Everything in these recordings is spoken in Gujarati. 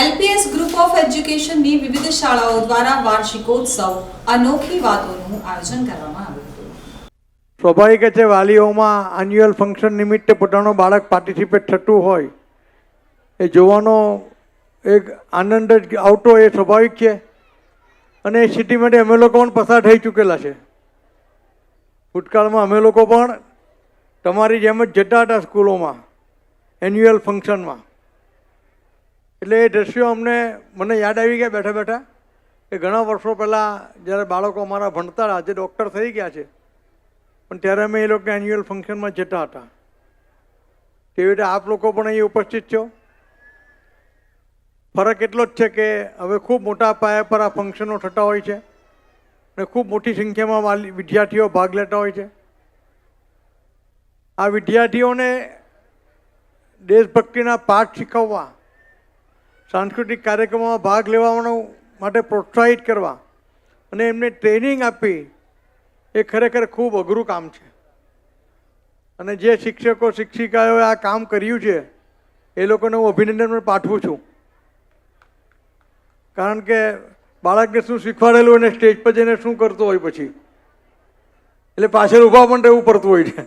એલપીએસ ગ્રુપ ઓફ એજ્યુકેશનની વિવિધ શાળાઓ દ્વારા વાર્ષિકોત્સવ અનોખી વાતોનું આયોજન કરવામાં આવ્યું સ્વાભાવિક છે, વાલીઓમાં એન્યુઅલ ફંક્શન નિમિત્તે પોતાનો બાળક પાર્ટિસિપેટ થતું હોય. એ જોવાનો એક આનંદ જ આવતો એ સ્વાભાવિક છે. અને એ સિટી માટે અમે લોકો પણ પસાર થઈ ચૂકેલા છે. ભૂતકાળમાં અમે લોકો પણ તમારી જેમ જ જતા હતા સ્કૂલોમાં એન્યુઅલ ફંક્શનમાં એટલે એ દ્રશ્યો અમને, મને યાદ આવી ગયા બેઠા બેઠા કે ઘણા વર્ષો પહેલાં જ્યારે બાળકો અમારા ભણતા આજે ડૉક્ટર થઈ ગયા છે. પણ ત્યારે અમે એ લોકોના એન્યુઅલ ફંક્શનમાં જતા હતા. તેવી રીતે આપ લોકો પણ અહીં ઉપસ્થિત છો. ફરક એટલો જ છે કે હવે ખૂબ મોટા પાયા પર આ ફંક્શનો થતા હોય છે અને ખૂબ મોટી સંખ્યામાં વિદ્યાર્થીઓ ભાગ લેતા હોય છે. આ વિદ્યાર્થીઓને દેશભક્તિના પાઠ શીખવવા સાંસ્કૃતિક કાર્યક્રમોમાં ભાગ લેવાનું માટે પ્રોત્સાહિત કરવા અને એમને ટ્રેનિંગ આપી એ ખરેખર ખૂબ અઘરું કામ છે. અને જે શિક્ષકો, શિક્ષિકાઓએ આ કામ કર્યું છે, એ લોકોને હું અભિનંદન પણ પાઠવું છું. કારણ કે બાળકને શું શીખવાડેલું અને સ્ટેજ પર જઈને શું કરતો હોય પછી? એટલે પાછળ ઊભા પણ રહેવું પડતું હોય છે.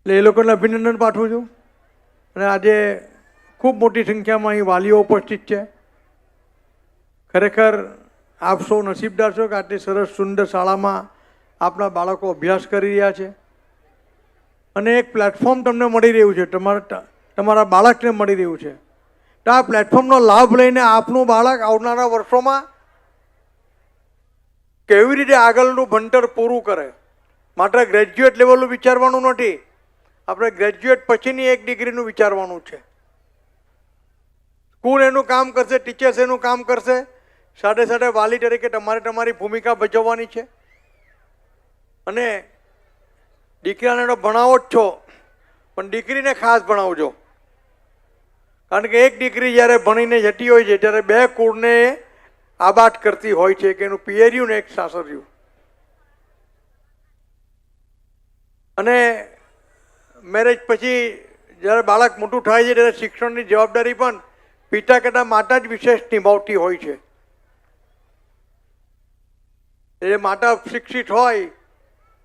એટલે એ લોકોને અભિનંદન પાઠવું છું. અને આજે ખૂબ મોટી સંખ્યામાં અહીં વાલીઓ ઉપસ્થિત છે. ખરેખર આપ સૌ નસીબદાર છો કે આટલી સરસ સુંદર શાળામાં આપણા બાળકો અભ્યાસ કરી રહ્યા છે. અને એક પ્લેટફોર્મ તમને મળી રહ્યું છે, તમારા તમારા બાળકને મળી રહ્યું છે. તો આ પ્લેટફોર્મનો લાભ લઈને આપનું બાળક આવનારા વર્ષોમાં કેવી રીતે આગળનું ભણતર પૂરું કરે? માત્ર ગ્રેજ્યુએટ લેવલનું વિચારવાનું નથી, આપણે ગ્રેજ્યુએટ પછીની એક ડિગ્રીનું વિચારવાનું છે. સ્કૂલ એનું કામ કરશે ટીચર્સ એનું કામ કરશે? સાથે સાથે વાલી તરીકે તમારે તમારી ભૂમિકા ભજવવાની છે. અને દીકરાને તો ભણાવો જ છો, પણ દીકરીને ખાસ ભણાવજો. કારણ કે એક દીકરી જ્યારે ભણીને જતી હોય છે, ત્યારે બે કુળને આબાદ કરતી હોય છે કે એનું પિયર્યું ને એક સાસર્યું. અને મેરેજ પછી જ્યારે બાળક મોટું થાય છે, ત્યારે શિક્ષણની જવાબદારી પણ પિતા કરતાં માતા જ વિશેષ નિભાવતી હોય છે. એ માતા શિક્ષિત હોય,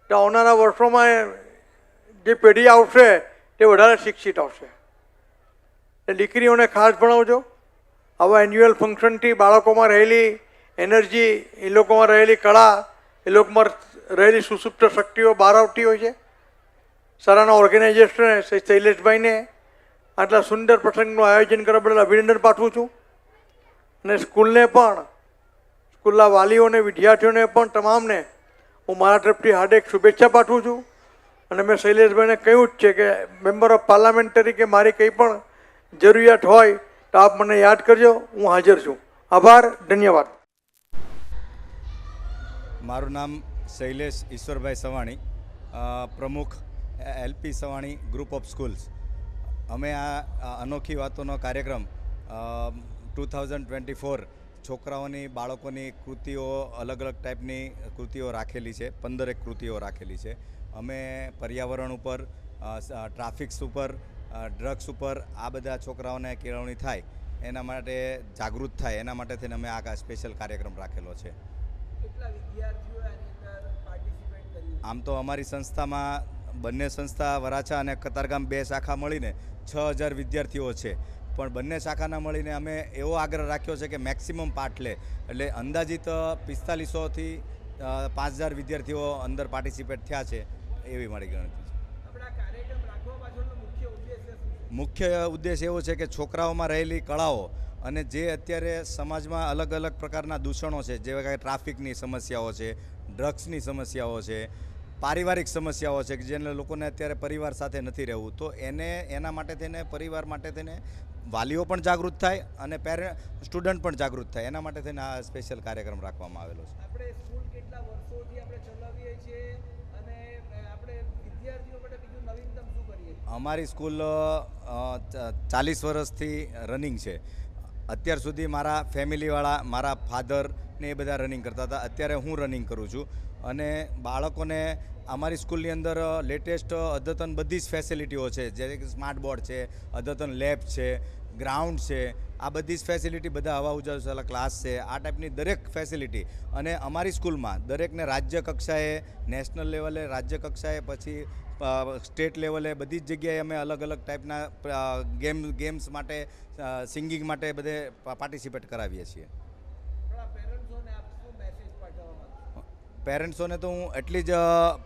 તો આવનારા વર્ષોમાં જે પેઢી આવશે, તે વધારે શિક્ષિત આવશે. દીકરીઓને ખાસ ભણાવજો. આવા એન્યુઅલ ફંક્શનથી બાળકોમાં રહેલી એનર્જી એ લોકોમાં રહેલી કળા, એ લોકોમાં રહેલી સુસુપ્ત શક્તિઓ બહાર આવતી હોય છે. સારાના ઓર્ગેનાઇઝેશને શૈલેષભાઈને આટલા સુંદર પ્રસંગનું આયોજન કરવા બદલ અભિનંદન પાઠવું છું. અને સ્કૂલને પણ, સ્કૂલના વાલીઓને, વિદ્યાર્થીઓને પણ તમામને હું મારા તરફથી હાર્દિક શુભેચ્છા પાઠવું છું. અને મેં શૈલેષભાઈને કહ્યું જ છે કે મેમ્બર ઓફ પાર્લામેન્ટ તરીકે મારી કંઈ પણ જરૂરિયાત હોય તો આપ મને યાદ કરજો, હું હાજર છું. આભાર, ધન્યવાદ. મારું નામ શૈલેષ ઈશ્વરભાઈ સવાણી પ્રમુખ L P Savani group of schools અમે આ અનોખી વાતોનો કાર્યક્રમ ટુ થાઉઝન્ડ ટ્વેન્ટી ફોર છોકરાઓની બાળકોની કૃતિઓ અલગ અલગ ટાઈપની કૃતિઓ રાખેલી છે પંદરેક કૃતિઓ રાખેલી છે. અમે પર્યાવરણ ઉપર ટ્રાફિક્સ ઉપર ડ્રગ્સ ઉપર આ બધા છોકરાઓને કેળવણી થાય એના માટે જાગૃત થાય એના માટે થઈને અમે આ સ્પેશિયલ કાર્યક્રમ રાખેલો છે. આમ તો અમારી સંસ્થામાં બંને સંસ્થા વરાછા અને કતારગામ બે શાખા મળીને છ હજાર વિદ્યાર્થીઓ છે. પણ બંને શાખાના મળીને અમે એવો આગ્રહ રાખ્યો છે કે મેક્સિમમ પાઠ લે. એટલે અંદાજિત પિસ્તાલીસોથી પાંચ હજાર વિદ્યાર્થીઓ અંદર પાર્ટિસિપેટ થયા છે એવી મારી ગણતરી છે. મુખ્ય ઉદ્દેશ એવો છે કે છોકરાઓમાં રહેલી કળાઓ અને જે અત્યારે સમાજમાં અલગ અલગ પ્રકારના દૂષણો છે જેવા કે ટ્રાફિકની સમસ્યાઓ છે ડ્રગ્સની સમસ્યાઓ છે પારિવારિક સમસ્યાઓ છે કે જેને લોકોને અત્યારે પરિવાર સાથે નથી રહેવું તો એને એના માટે થઈને પરિવાર માટે થઈને વાલીઓ પણ જાગૃત થાય અને પેરે સ્ટુડન્ટ પણ જાગૃત થાય. એના માટે થઈને આ સ્પેશિયલ કાર્યક્રમ રાખવામાં આવેલો છે. આપણે સ્કૂલ કેટલા વર્ષોથી આપણે ચલાવીએ છીએ અને આપણે વિદ્યાર્થીઓ માટે બીજું નવીનતમ શું કરીએ? અમારી સ્કૂલ ચાલીસ વર્ષથી રનિંગ છે. અત્યાર સુધી મારા ફેમિલીવાળા મારા ફાધર ને એ બધા રનિંગ કરતા હતા. અત્યારે હું રનિંગ કરું છું. અને બાળકોને અમારી સ્કૂલની અંદર લેટેસ્ટ અદ્યતન બધી જ ફેસિલિટીઓ છે. જેમ કે સ્માર્ટ બોર્ડ છે, અદ્યતન લેબ છે ગ્રાઉન્ડ છે, આ બધી જ ફેસિલિટી બધા હવા ઉજાસવાલા ક્લાસ છે. આ ટાઈપની દરેક ફેસિલિટી અને અમારી સ્કૂલમાં દરેકને રાજ્ય કક્ષાએ નેશનલ લેવલે રાજ્ય કક્ષાએ, પછી સ્ટેટ લેવલે બધી જ જગ્યાએ અમે અલગ અલગ ટાઈપના ગેમ ગેમ્સ માટે સિંગિંગ માટે બધે પાર્ટિસિપેટ કરાવીએ છીએ આપણા પેરેન્ટ્સોને આપ શું મેસેજ પાઠવવા માંગો પેરેન્ટ્સોને તો હું એટલી જ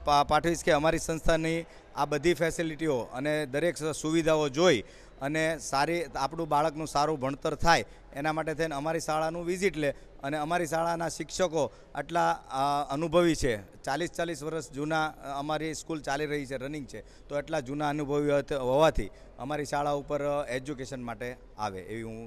પાઠવીશ કે અમારી સંસ્થાની આ બધી ફેસિલિટીઓ અને દરેક સુવિધાઓ જોઈ અને સારી, આપણું બાળકનું સારું ભણતર થાય, એના માટે થઈને અમારી શાળાનું વિઝિટ લે અને અમારી શાળાના શિક્ષકો આટલા અનુભવી છે. ચાલીસ ચાલીસ વર્ષ જૂના અમારી સ્કૂલ ચાલી રહી છે, રનિંગ છે. તો એટલા જૂના અનુભવી હોવાથી અમારી શાળા ઉપર એજ્યુકેશન માટે આવે એવી હું